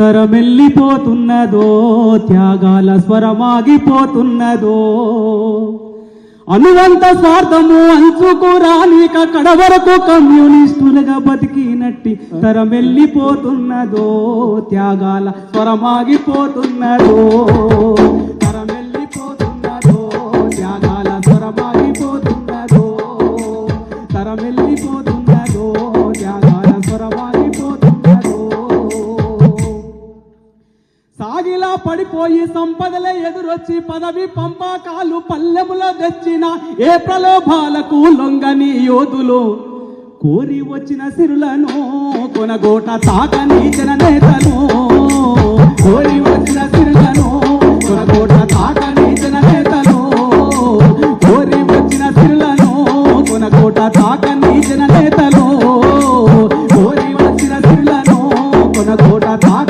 తరమెల్లిపోతున్నదో త్యాగాల స్వరమాగిపోతున్నదో. అనువంత స్వార్థము అంచుకురానిక కడవరకు కమ్యూనిస్టులుగా బతికినట్టి తరమెల్లిపోతున్నదో త్యాగాల స్వరమాగిపోతున్నదో. తరమెల్లిపోతున్నదో త్యాగాల స్వరమాగిపోతున్నదో. తరమెల్లిపోతున్నదో త్యాగాల స్వరమాగి పడిపోయి సంపదలే ఎదురొచ్చి పదవి పంపకాలు పల్లెముల తెచ్చిన ఏ ప్రలోభాలకు లొంగని యోధులు. కోరి వచ్చిన సిరులను కొనగోట తాకని జన నేతను. కోరి వచ్చిన సిరులను కొనగోట తాకని జన నేతను. కోరి వచ్చిన సిరులను కొనగోట తాకని జన నేతలు కోరి వచ్చిన సిరులను కొనగోట తాక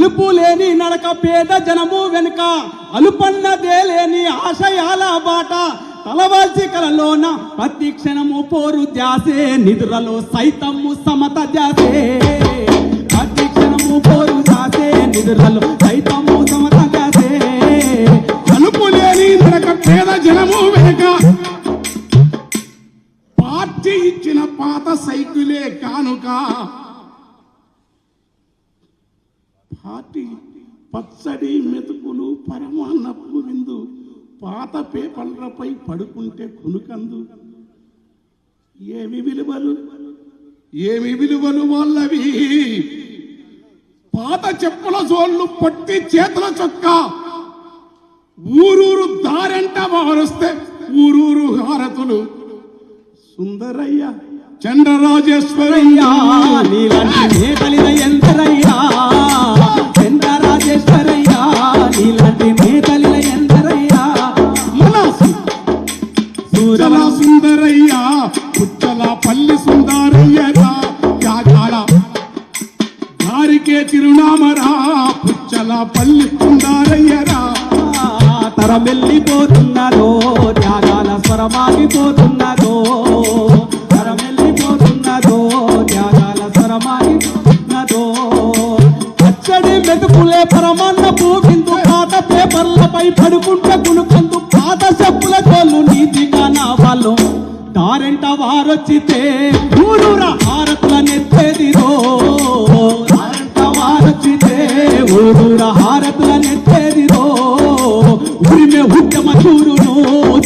అలుపు లేని నడక పేద జనము వెనుక అలుపన్నదే లేని ఆశయాల బాట. తలవాల్చి కలలోన ప్రతి క్షణము పోరు ధ్యాసే నిద్రలో సైతము సమత ధ్యాసే. ప్రతి క్షణము పోరు ధ్యాసే నిద్రలో సైతము సమత ధ్యాసే. అలుపు లేని నడక పేద జనము వెనుక పార్టీ ఇచ్చిన పాత సైకిలే కానుక. పార్టీ పచ్చడి మెతుకులు పరమాన్నపు విందు పాత పేపర్లపై పడుకుంటే కొనుకందు. ఏమి విలువలు? ఏమి విలువలు వాళ్ళవి? పాత చెప్పుల జోళ్ళు పట్టి చేతుల చొక్కా. ఊరూరు దారంట మారుస్తే ఊరూరు హారతులు. సుందరయ్య చంద్రరాజేశ్వరయ్య. సూరమ సుజల సుందరయ్య పుచ్చల పల్లి సుందరయ్యరా త్యాగాల దారికే చిరునామరా పుచ్చల పల్లి సుందరయ్యరా. తరమెల్లిపోతున్నదో త్యాగాల స్వరమాగిపోతున్నదో. తరమెల్లిపోతున్నదో త్యాగాల స్వరమాగిపోతున్నదో. అచ్చడి మెతుకులే పరమాన్న పూగిందు పాత పేపర్లపై పడు దారెంట వారొచ్చితే ఊరూర హారతుల నెత్తేదిరో. దారెంట వారొచ్చితే ఊరూర హారతుల నెత్తేదిరో. ఉరిమే ఉద్యమ చూరును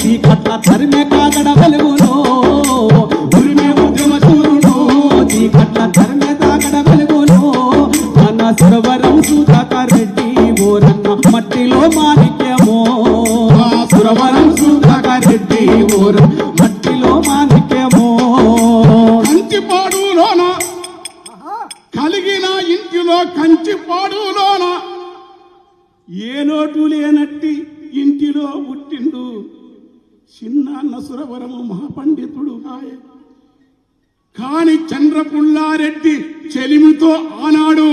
చీకట్ల తరిమే కాగడ వెలుగును. ఉరిమే ఉద్యమ చూరును చీకట్ల తరిమే కాగడ వెలుగును. మన సురవరం సుధాకర్ రెడ్డి ఓరన్న మట్టిలో మాణిక్యమో. సురవరం సుధాకర్ రెడ్డి ఓరన్న కలిగిన ఇంటిలో కంచిపాడులోన ఏ నోటు లేనట్టి ఇంటిలో పుట్టిండు చిన్నాన్న సురవరము మహాపండితుడు హాయ కాని చంద్రపుల్లారెడ్డి చెలిమితో ఆనాడు